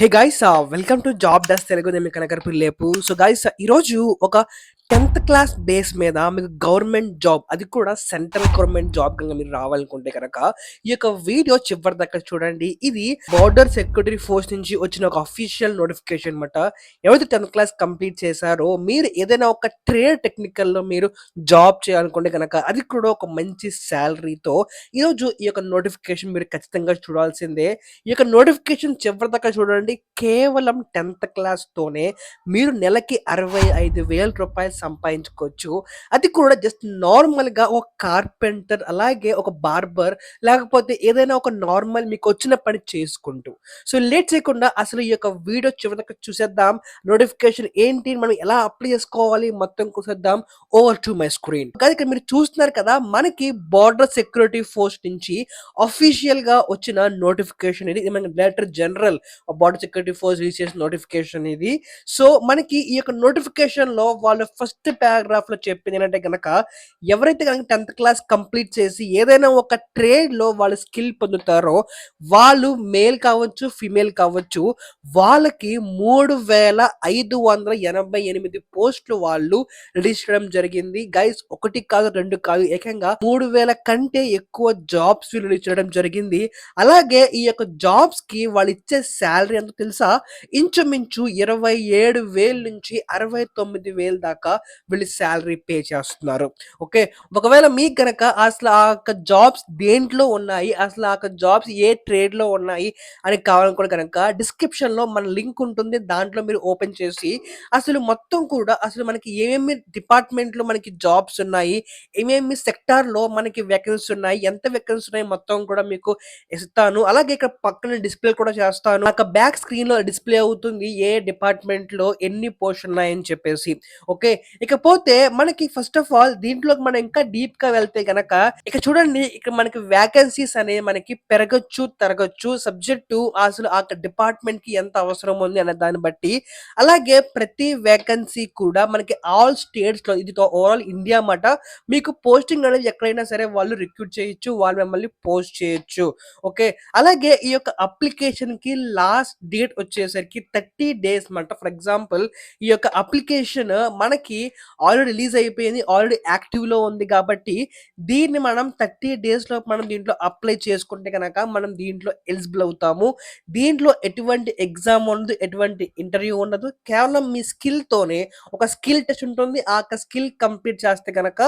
Hey guys welcome to job does Telugu నేను మీ లేపు సో గైస్ ఈరోజు ఒక టెన్త్ క్లాస్ బేస్ మీద మీకు గవర్నమెంట్ జాబ్ అది కూడా సెంట్రల్ గవర్నమెంట్ జాబ్ కనుక మీరు రావాలనుకుంటే కనుక ఈ యొక్క వీడియో చివరి దాకా చూడండి. ఇది బార్డర్ సెక్యూరిటీ ఫోర్స్ నుంచి వచ్చిన ఒక అఫీషియల్ నోటిఫికేషన్ అనమాట ఎవరైతే టెన్త్ క్లాస్ కంప్లీట్ చేశారో మీరు ఏదైనా ఒక ట్రేడ్ టెక్నికల్లో మీరు జాబ్ చేయాలనుకుంటే కనుక అది కూడా ఒక మంచి శాలరీతో ఈరోజు ఈ యొక్క నోటిఫికేషన్ మీరు ఖచ్చితంగా చూడాల్సిందే. ఈ యొక్క నోటిఫికేషన్ చివరి దాకా చూడండి. కేవలం టెన్త్ క్లాస్తోనే మీరు నెలకి అరవై ఐదు వేల రూపాయలు సంపాదించుకోవచ్చు. అది కూడా జస్ట్ నార్మల్గా ఒక కార్పెంటర్ అలాగే ఒక బార్బర్ లేకపోతే ఏదైనా ఒక నార్మల్ మీకు వచ్చిన పని చేసుకుంటూ. సో లేట్ చేయకుండా అసలు ఈ యొక్క వీడియో చివరి చూసేద్దాం. నోటిఫికేషన్ ఏంటి? మనం ఎలా అప్లై చేసుకోవాలి? మొత్తం చూసేద్దాం. ఓవర్ టు మై స్క్రీన్ కానీ ఇక్కడ మీరు చూస్తున్నారు కదా మనకి బార్డర్ సెక్యూరిటీ ఫోర్స్ నుంచి అఫీషియల్గా వచ్చిన నోటిఫికేషన్ ఇది. మన మనకి director general border security force release చేసిన నోటిఫికేషన్ ఇది. సో మనకి ఈ యొక్క నోటిఫికేషన్లో వాళ్ళు ఫస్ట్ పారాగ్రాఫ్లో చెప్పింది ఏంటంటే కనుక ఎవరైతే కనుక టెన్త్ క్లాస్ కంప్లీట్ చేసి ఏదైనా ఒక ట్రేడ్లో వాళ్ళు స్కిల్ పొందుతారో వాళ్ళు మేల్ కావచ్చు ఫిమేల్ కావచ్చు వాళ్ళకి మూడు వేల ఐదు వందల ఎనభై ఎనిమిది పోస్టులు వాళ్ళు రిలీజ్ చేయడం జరిగింది. గైస్ ఒకటి కాదు రెండు కాదు ఏకంగా మూడు వేల కంటే ఎక్కువ జాబ్స్ రిలీజ్ చేయడం జరిగింది. అలాగే ఈ యొక్క జాబ్స్కి వాళ్ళు ఇచ్చే శాలరీ ఎంత తెలుసా? ఇంచుమించు ఇరవై ఏడు వేల నుంచి అరవై తొమ్మిది వేల దాకా వీళ్ళు శాలరీ పే చేస్తున్నారు. ఓకే? ఒకవేళ మీకు కనుక అసలు ఆ యొక్క జాబ్స్ దేంట్లో ఉన్నాయి? అసలు ఆ యొక్క జాబ్స్ ఏ ట్రేడ్లో ఉన్నాయి? అని కావాలనుకుంటే కనుక డిస్క్రిప్షన్లో మన లింక్ ఉంటుంది. దాంట్లో మీరు ఓపెన్ చేసి అసలు మొత్తం కూడా అసలు మనకి ఏమేమి డిపార్ట్మెంట్లో మనకి జాబ్స్ ఉన్నాయి? ఏమేమి సెక్టార్లో మనకి వేకెన్సీ ఉన్నాయి? ఎంత వేకెన్సీ ఉన్నాయి? మొత్తం కూడా మీకు ఇస్తాను. అలాగే ఇక్కడ పక్కన డిస్ప్లే కూడా చేస్తాను. నాకు బ్యాక్ స్క్రీన్లో డిస్ప్లే అవుతుంది ఏ డిపార్ట్మెంట్లో ఎన్ని పోస్ట్ ఉన్నాయని చెప్పేసి. ఓకే? ఇకపోతే మనకి ఫస్ట్ ఆఫ్ ఆల్ దీంట్లోకి మనం ఇంకా డీప్గా వెళ్తే గనక ఇక చూడండి ఇక్కడ మనకి వేకెన్సీస్ అనేవి మనకి పెరగచ్చు తరగచ్చు సబ్జెక్టు అసలు ఆ డిపార్ట్మెంట్కి ఎంత అవసరం ఉంది అనే దాన్ని బట్టి. అలాగే ప్రతి వేకెన్సీ కూడా మనకి ఆల్ స్టేట్స్లో ఇది ఓవరాల్ ఇండియా మాట మీకు పోస్టింగ్ అనేది ఎక్కడైనా సరే వాళ్ళు రిక్రూట్ చేయొచ్చు వాళ్ళు మిమ్మల్ని పోస్ట్ చేయొచ్చు. ఓకే? అలాగే ఈ యొక్క అప్లికేషన్కి లాస్ట్ డేట్ వచ్చేసరికి థర్టీ డేస్ మాట. ఫర్ ఎగ్జాంపుల్ ఈ యొక్క అప్లికేషన్ మనకి ఆల్రెడీ రిలీజ్ అయిపోయింది ఆల్రెడీ యాక్టివ్లో ఉంది కాబట్టి దీన్ని మనం థర్టీ డేస్లో మనం దీంట్లో అప్లై చేసుకుంటే కనుక మనం దీంట్లో ఎలిజిబుల్ అవుతాము. దీంట్లో ఎటువంటి ఎగ్జామ్ ఉండదు ఎటువంటి ఇంటర్వ్యూ ఉండదు. కేవలం మీ స్కిల్ తోనే ఒక స్కిల్ టెస్ట్ ఉంటుంది. ఆ యొక్క స్కిల్ కంప్లీట్ చేస్తే కనుక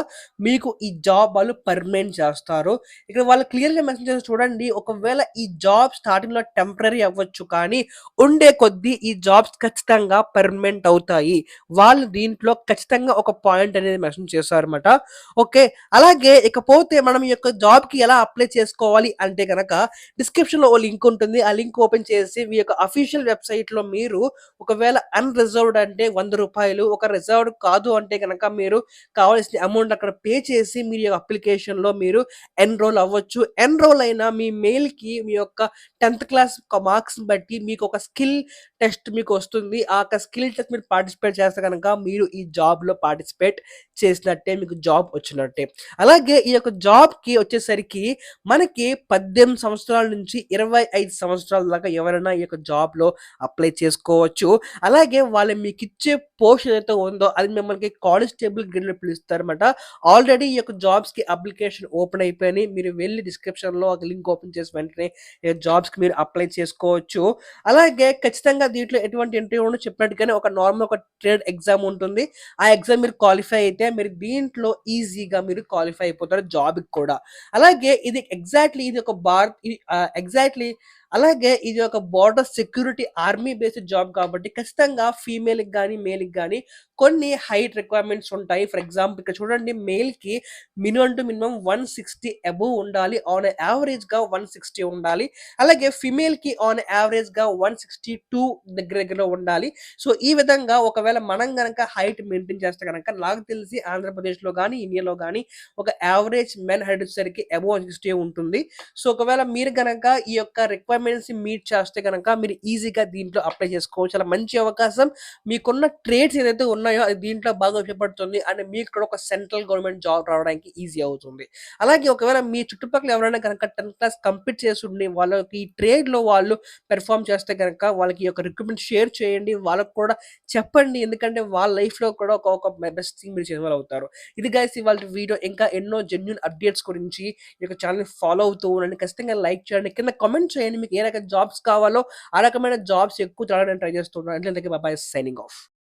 మీకు ఈ జాబ్ వాళ్ళు పర్మనెంట్ చేస్తారు. ఇక్కడ వాళ్ళు క్లియర్గా మెన్షన్ చేసి చూడండి ఒకవేళ ఈ జాబ్ స్టార్టింగ్లో టెంపరీ అవ్వచ్చు కానీ ఉండే కొద్దీ ఈ జాబ్స్ ఖచ్చితంగా పర్మనెంట్ అవుతాయి. వాళ్ళు దీంట్లో ఖచ్చితంగా ఒక పాయింట్ అనేది మెన్షన్ చేస్తారు అనమాట ఓకే అలాగే ఇకపోతే మనం ఈ యొక్క జాబ్కి ఎలా అప్లై చేసుకోవాలి అంటే కనుక డిస్క్రిప్షన్లో ఓ లింక్ ఉంటుంది. ఆ లింక్ ఓపెన్ చేసి మీ యొక్క అఫీషియల్ వెబ్సైట్లో మీరు ఒకవేళ అన్రిజర్వ్డ్ అంటే వంద రూపాయలు ఒక రిజర్వ్డ్ కాదు అంటే కనుక మీరు కావాల్సిన అమౌంట్ అక్కడ పే చేసి మీ అప్లికేషన్లో మీరు ఎన్రోల్ అవ్వచ్చు. ఎన్రోల్ అయిన మీ మెయిల్కి మీ యొక్క టెన్త్ క్లాస్ మార్క్స్ బట్టి మీకు ఒక స్కిల్ టెస్ట్ మీకు వస్తుంది. ఆ యొక్క స్కిల్ టెస్ట్ మీరు పార్టిసిపేట్ చేస్తే కనుక మీరు ఈ జాబ్లో పార్టిసిపేట్ చేసినట్టే మీకు జాబ్ వచ్చినట్టే. అలాగే ఈ యొక్క జాబ్కి వచ్చేసరికి మనకి పద్దెనిమిది సంవత్సరాల నుంచి ఇరవై ఐదు సంవత్సరాల దాకా ఎవరైనా ఈ యొక్క జాబ్లో అప్లై చేసుకోవచ్చు. అలాగే వాళ్ళు మీకు ఇచ్చే పోస్ట్ ఏదైతే ఉందో అది మిమ్మల్ని కానిస్టేబుల్ గ్రేడ్ పిలుస్తారన్నమాట. ఆల్రెడీ ఈ యొక్క జాబ్స్కి అప్లికేషన్ ఓపెన్ అయిపోయినాయి. మీరు వెళ్ళి డిస్క్రిప్షన్లో ఒక లింక్ ఓపెన్ చేసి వెంటనే జాబ్స్కి మీరు అప్లై చేసుకోవచ్చు. అలాగే ఖచ్చితంగా దీంట్లో ఎటువంటి ఇంటర్వ్యూ ఉండదు. చెప్పినట్టుగానే ఒక నార్మల్ ఒక ట్రేడ్ ఎగ్జామ్ ఉంటుంది. ఆ ఎగ్జామ్ మీరు క్వాలిఫై అయితే మీరు దీంట్లో ఈజీగా మీరు క్వాలిఫై అయిపోతారు జాబ్ కూడా. అలాగే ఇది ఎగ్జాక్ట్లీ ఇది ఒక భారత్ ఎగ్జాక్ట్లీ అలాగే ఇది ఒక border security army based job కాబట్టి ఖచ్చితంగా ఫీమేల్కి కానీ మేల్కి కానీ కొన్ని హైట్ రిక్వైర్మెంట్స్ ఉంటాయి. ఫర్ ఎగ్జాంపుల్ ఇక్కడ చూడండి మేల్కి minimum to minimum one sixty above ఉండాలి. ఆన్ యావరేజ్గా వన్ సిక్స్టీ ఉండాలి. అలాగే ఫిమేల్కి ఆన్ యావరేజ్గా వన్ సిక్స్టీ టూ దగ్గర దగ్గర ఉండాలి. సో ఈ విధంగా ఒకవేళ మనం గనక హైట్ మెయింటైన్ చేస్తే కనుక నాకు తెలిసి ఆంధ్రప్రదేశ్లో కానీ ఇండియాలో కానీ ఒక యావరేజ్ మెన్ హైట్ వచ్చేసరికి అబోవ్ సిక్స్టీ ఉంటుంది. సో ఒకవేళ మీరు కనుక ఈ యొక్క రిక్వైర్మెంట్ రిక్వైర్మెంట్స్‌ని మీట్ చేస్తే గనక మీరు ఈజీగా దీంట్లో అప్లై చేసుకోవచ్చు. చాలా మంచి అవకాశం. మీకున్న ట్రేడ్స్ ఏదైతే ఉన్నాయో అది దీంట్లో బాగా ఉపయోగపడుతుంది. అండ్ మీకు కూడా ఒక సెంట్రల్ గవర్నమెంట్ జాబ్ రావడానికి ఈజీ అవుతుంది. అలాగే ఒకవేళ మీ చుట్టుపక్కల ఎవరైనా గనక 10థ్ క్లాస్ కంప్లీట్ చేసుండి వాళ్ళకి ఈ ట్రేడ్‌లో వాళ్ళు పెర్ఫార్మ్ చేస్తే గనక వాళ్ళకి ఈ యొక్క రిక్రూట్‌మెంట్ షేర్ చేయండి. వాళ్ళకి కూడా చెప్పండి. ఎందుకంటే వాళ్ళ లైఫ్‌లో కూడా ఒక ఒక బెస్ట్ థింగ్ మీరు చేసిన ఇది గైస్ వాళ్ళ వీడియో. ఇంకా ఎన్నో జెన్యున్ అప్డేట్స్ గురించి ఈ యొక్క ఛానెల్‌ని ఫాలో అవుతూ ఉండండి. ఖచ్చితంగా లైక్ చేయండి. కింద కామెంట్ చేయండి. మీకు ఏ రకమైన జాబ్స్ కావాలో ఆ రకమైన జాబ్స్ ఎక్కువ చదవడానికి ట్రై చేస్తున్నాను అంటే అంటిల్ సైనింగ్ ఆఫ్.